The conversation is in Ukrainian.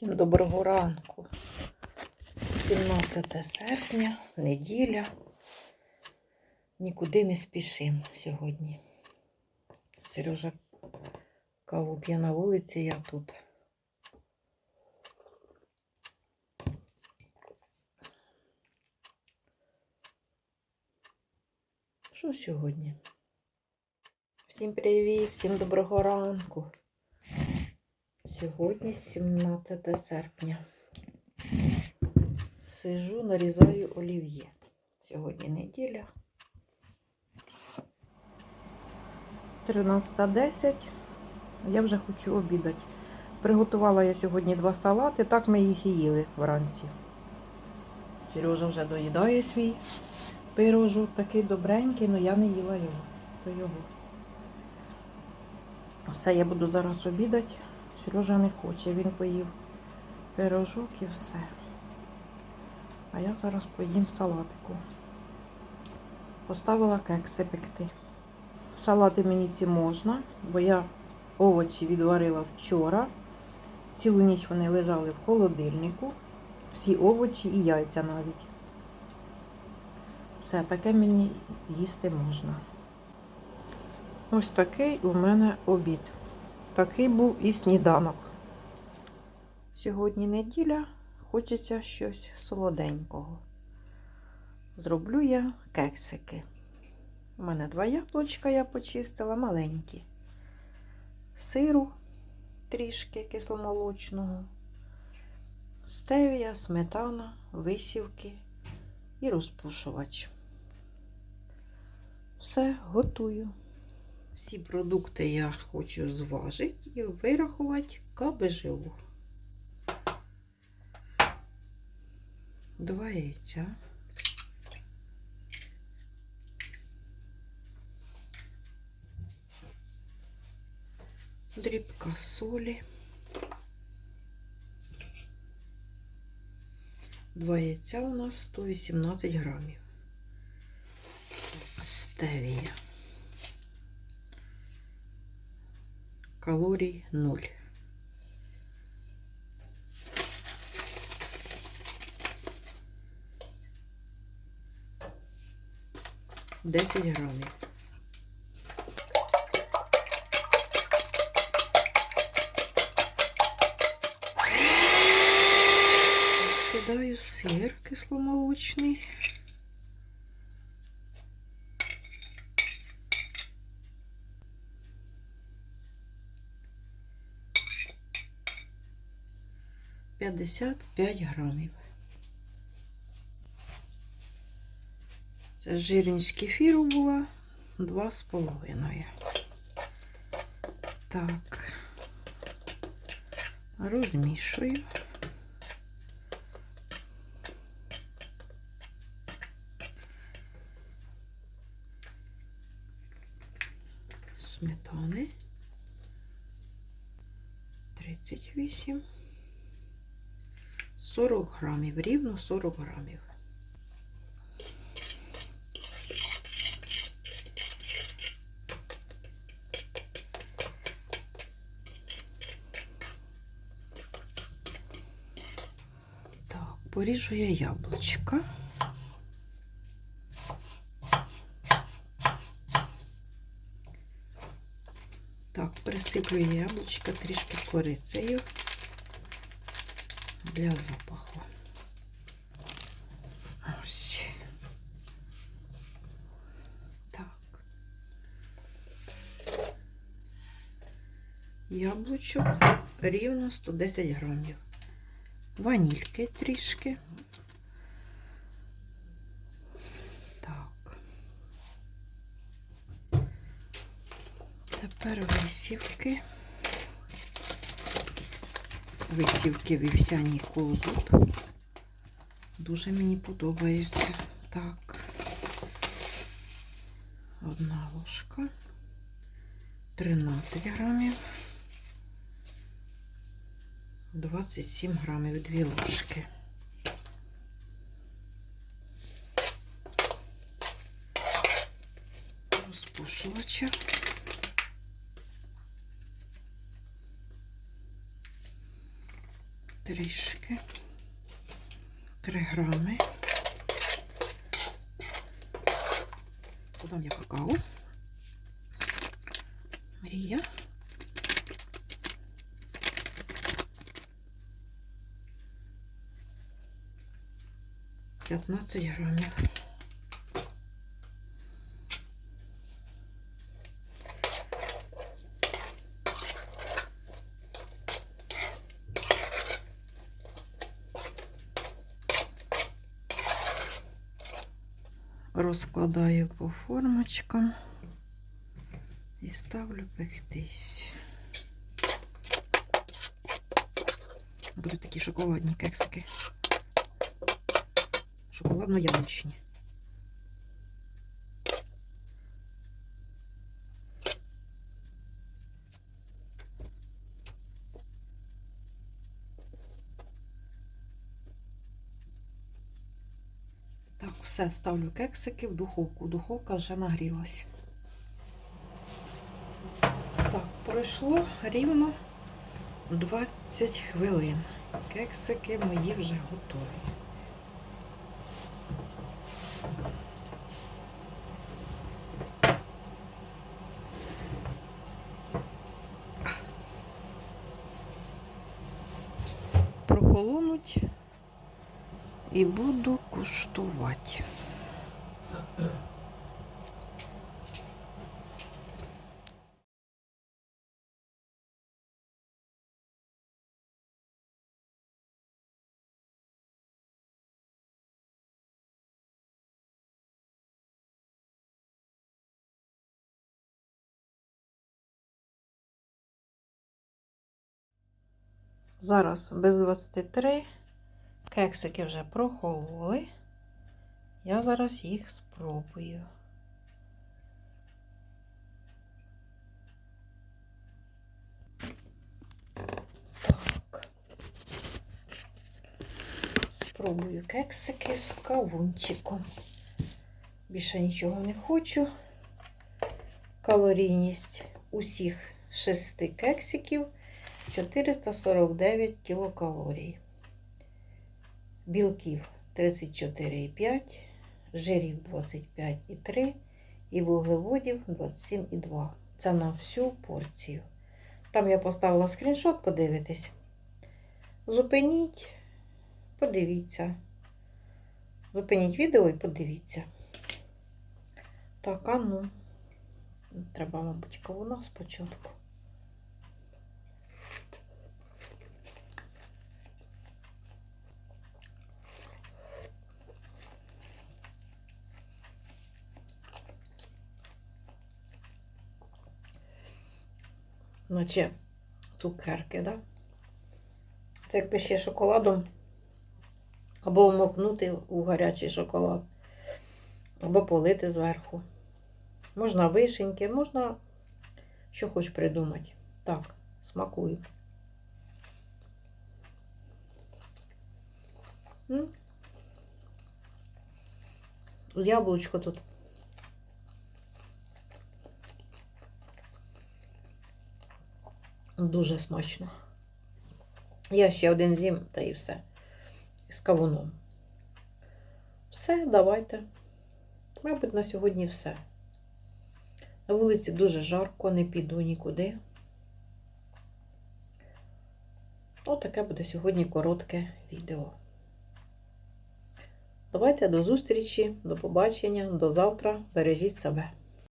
Всім доброго ранку. 17 серпня, неділя. Нікуди не спішимо сьогодні. Сережа каву п'є на вулиці, я тут. Що сьогодні? Всім привіт, всім доброго ранку. Сьогодні 17 серпня. Сижу, нарізаю олів'є. Сьогодні неділя. 13.10. Я вже хочу обідати. Приготувала я сьогодні два салати, так ми їх і їли вранці. Сережа вже доїдає свій пирожок, такий добренький, але я не їла його. То його. Все, я буду зараз обідати. Сережа не хоче, він поїв пирожок і все. А я зараз поїм салатику. Поставила кекси пекти. Салати мені ці можна, бо я овочі відварила вчора. Цілу ніч вони лежали в холодильнику. Всі овочі і яйця навіть. Все, таке мені їсти можна. Ось такий у мене обід. Такий був і сніданок. Сьогодні неділя, хочеться щось солоденького. Зроблю я кексики. У мене два яблучка я почистила, маленькі. Сиру трішки кисломолочного, стевія, сметана, висівки і розпушувач. Все готую. Всі продукти я хочу зважити і вирахувати КБЖУ. Два яйця. Дрібка солі. Два яйця у нас 118 грамів. Стевія. Калорій 0. Десять грамів. Кидаю сир кисломолочний. П'ятдесят п'ять грамів. Це жирність кефіру була два з половиною. Так, розмішую. Сметани 38, 40 грамів, рівно 40 грамів. Так, поріжу я яблучка. Так, присиплю яблучка трішки корицею для запаху. Ось. Так. Яблучок рівно 110 грамів. Ванільки трішки. Так. Тепер висівки. Висівки вівсяні козуб. Дуже мені подобаються. Так. Одна ложка. 13 грамів. 27 грамів, дві ложки. Розпушувача. Трішки. 3 грами. Додам я какао. Мрія. П'ятнадцять грамів. Розкладаю по формочкам і ставлю пектись. Будуть такі шоколадні кексики. Шоколадно-яблучні. Все, ставлю кексики в духовку. Духовка вже нагрілась. Так, пройшло рівно 20 хвилин. Кексики мої вже готові. Прохолонуть і буду куштувати. Зараз без 23 кексики вже прохололи. Я зараз їх спробую. Так. Спробую кексики з кавунчиком. Більше нічого не хочу. Калорійність усіх шести кексиків 449 кілокалорій. Білків 34,5, жирів 25,3 і вуглеводів 27,2. Це на всю порцію. Там я поставила скріншот, подивитись. Зупиніть, подивіться. Зупиніть відео і подивіться. Так, а ну, треба, мабуть, кавуна спочатку. Наче цукерки, да? Це якби ще шоколадом або вмокнути у гарячий шоколад, або полити зверху. Можна вишеньки, можна що хоч придумати. Так, смакую. Яблучко тут. Дуже смачно. Я ще один з'їм, та і все. З кавуном. Все, давайте. Мабуть, на сьогодні все. На вулиці дуже жарко, не піду нікуди. Отаке буде сьогодні коротке відео. Давайте до зустрічі, до побачення, до завтра. Бережіть себе.